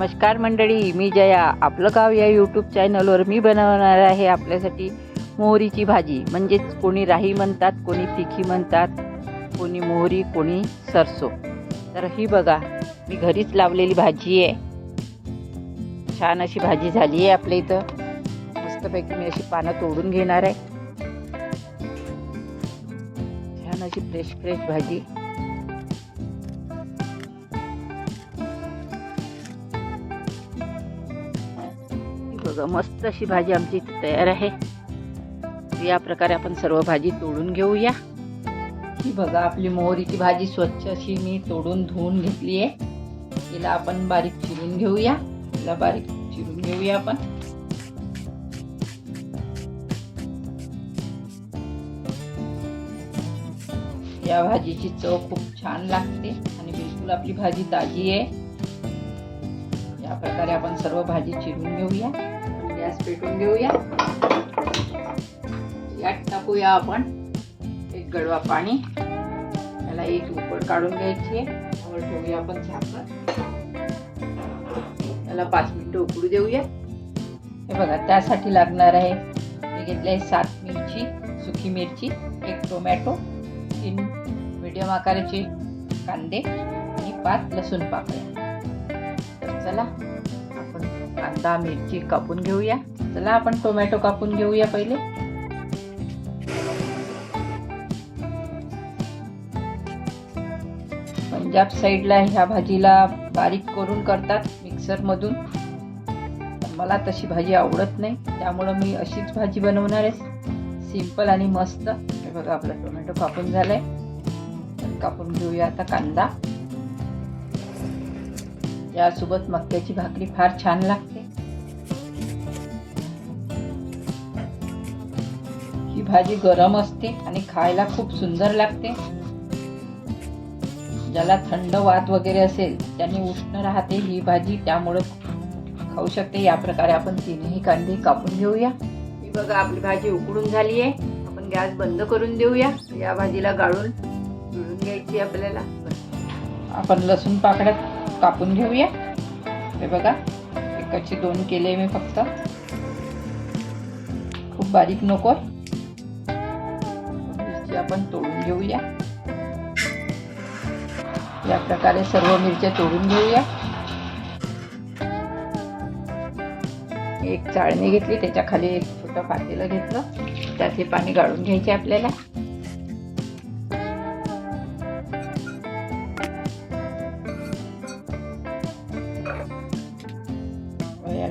नमस्कार मंडळी मी जया. आपलं गाव या यूट्यूब चॅनलवर मी बनवणार आहे आपल्यासाठी मोहरीची भाजी. म्हणजेच कोणी राही म्हणतात कोणी तिखी म्हणतात कोणी मोहरी कोणी सरसो. तर ही बघा मी घरीच लावलेली भाजी आहे. छान अशी भाजी झाली आहे आपल्या इथं. मस्तपैकी मी अशी पानं तोडून घेणार आहे. छान अशी फ्रेश फ्रेश भाजी. बघा मस्त अशी भाजी आमची इथे तयार आहे. या प्रकारे आपण सर्व भाजी तोडून घेऊया. ही बघा आपली मोहरीची भाजी स्वच्छ अशी मी तोडून धुवून घेतली आहे. तिला आपण बारीक चिरून घेऊया. तिला बारीक चिरून घेऊया आपण. या भाजीची चव खूप छान लागते आणि बिलकुल आपली भाजी ताजी आहे. या प्रकारे आपण सर्व भाजी चिरून घेऊया. गॅस पेटवून घेऊया. यात टाकूया आपण एक गडवा पाणी. त्याला एक उकड काढून घ्यायची आहे. त्यावर ठेवूया आपण झाकण त्याला पाच मिनिटं उकडू देऊया. हे बघा त्यासाठी लागणार आहे. मी घेतले सात मिरची सुकी मिरची एक टोमॅटो तीन मीडियम आकाराचे कांदे आणि पाच लसूण पाकळ्या तर चला कांदा मिरची कापून घेऊया. चला आपण टोमॅटो कापून घेऊया पहिले. पंजाब साईडला ह्या भाजीला बारीक करून करतात मिक्सरमधून. मला तशी भाजी आवडत नाही त्यामुळं मी अशीच भाजी बनवणार आहे. सिंपल आणि मस्त. हे बघा आपला टोमॅटो कापून झालाय. कापून घेऊया आता कांदा. यासोबत मक्याची भाकरी फार छान लागते. ही भाजी गरम असते आणि खायला खूप सुंदर लागते. ज्याला थंड वात वगैरे असेल त्यांनी उष्ण राहते ही भाजी त्यामुळं खाऊ शकते. या प्रकारे आपण तीनही कांदे कापून घेऊया. ही बघा आपली भाजी उकडून झाली आहे. आपण गॅस बंद करून देऊया. या भाजीला गाळून पिळून घ्यायची आपल्याला. आपण लसूण पाकड्यात कापून घेऊया. हे बघा एकाचे दोन केले मी फक्त. खूप बारीक नको. आपण तोडून घेऊया. या प्रकारे सर्व मिरच्या तोडून घेऊया. एक चाळणी घेतली त्याच्याखाली एक छोटं पातेलं घेतलं. त्यात हे पाणी गाळून घ्यायचे आपल्याला.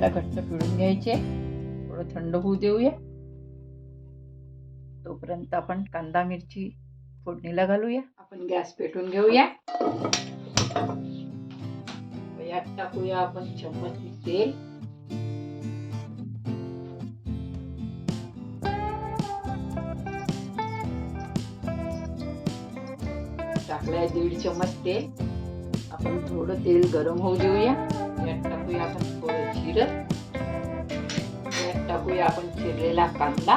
याला घट्ट पिळून घ्यायचे. थोडं थंड होऊ देऊया. तोपर्यंत आपण कांदा मिरची फोडणीला घालूया. आपण गॅस पेटून घेऊया. यात टाकूया आपण चम्मच तेल. टाकलाय दीड चम्मच तेल. आपण थोडं तेल गरम होऊ देऊया. यात टाकूया आपण थोडं जिरं यात टाकूया आपण चिरलेला कांदा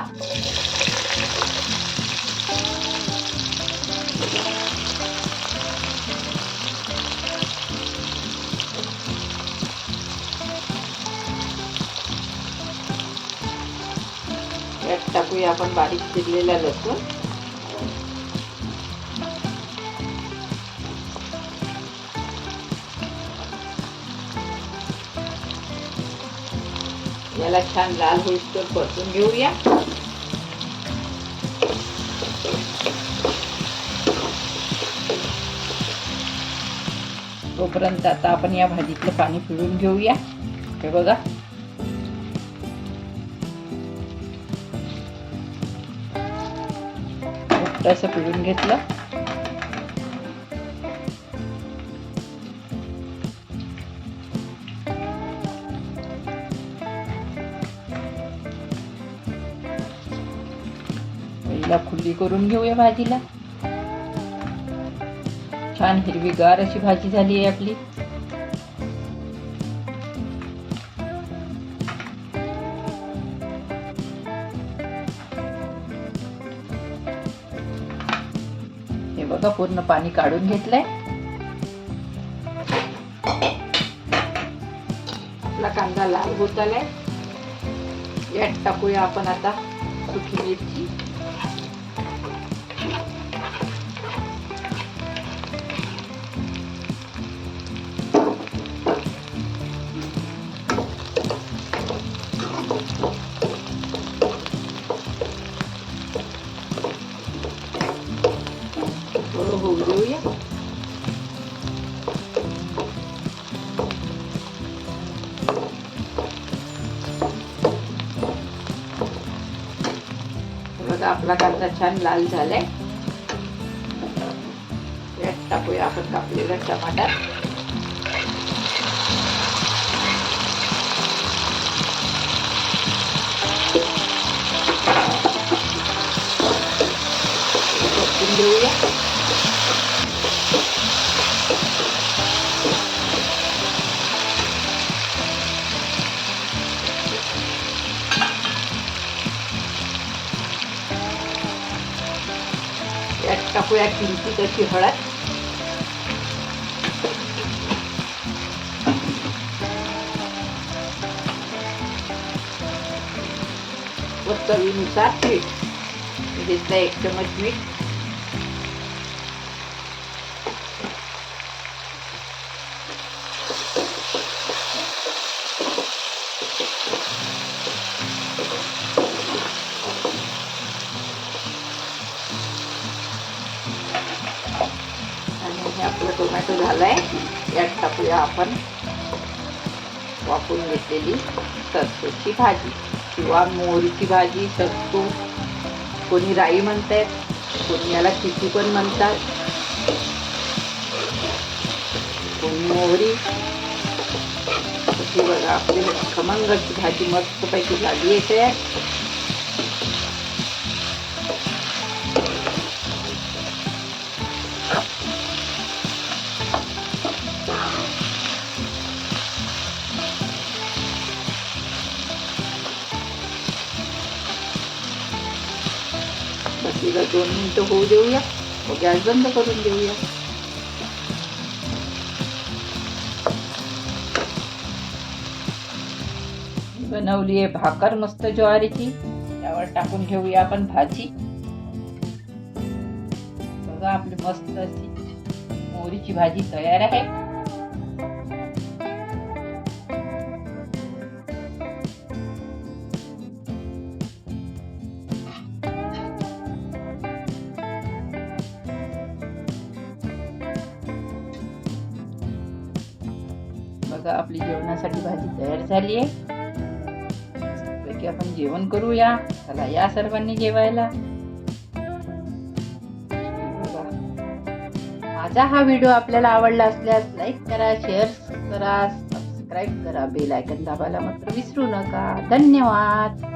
यात टाकूया आपण बारीक चिरलेला लसूण याला छान लाल होईस्तर परतून घेऊया. तोपर्यंत आता आपण या भाजीतलं पाणी पिळून घेऊया. हे बघा. असं पिळून घेतलं. पहिला करून घेऊया भाजीला. छान हिरवीगार अशी भाजी झाली आहे आपली. हे बघा पूर्ण पाणी काढून घेतलंय. आपला लाल होत आलाय. यात टाकूया आपण आता सुकी मिरची आपला कांदा छान लाल झालाय. यात टाकूया आपण कापलेला टमाटा टाकूया किंचित अशी हळद व चवीनुसार मीठ घेतलं एक चमच मीठ. आपलं टोमॅटो आहे यात टाकूया आपण वापरून घेतलेली सरसोची भाजी किंवा मोहरीची भाजी सत्तू कोणी राई म्हणतात कोणी याला चिची पण म्हणतात. कोणी मोहरी. बघा आपली खमंगाची भाजी मस्तपैकी झाली येते तिला दोन मिनटं होऊ देऊया. व गॅस बंद करून देऊया. बनवली आहे भाकर मस्त ज्वारीची. त्यावर टाकून घेऊया आपण भाजी. बघा आपली मस्त मोहरीची भाजी तयार आहे. बघा आपली जेवणासाठी भाजी तयार झाली आहे. की आपण जेवण करूया. चला या सर्वांनी जेवायला. माझा हा व्हिडिओ आपल्याला आवडला असल्यास लाईक करा शेअर करा सबस्क्राईब करा बेल आयकन दाबायला मात्र विसरू नका. धन्यवाद.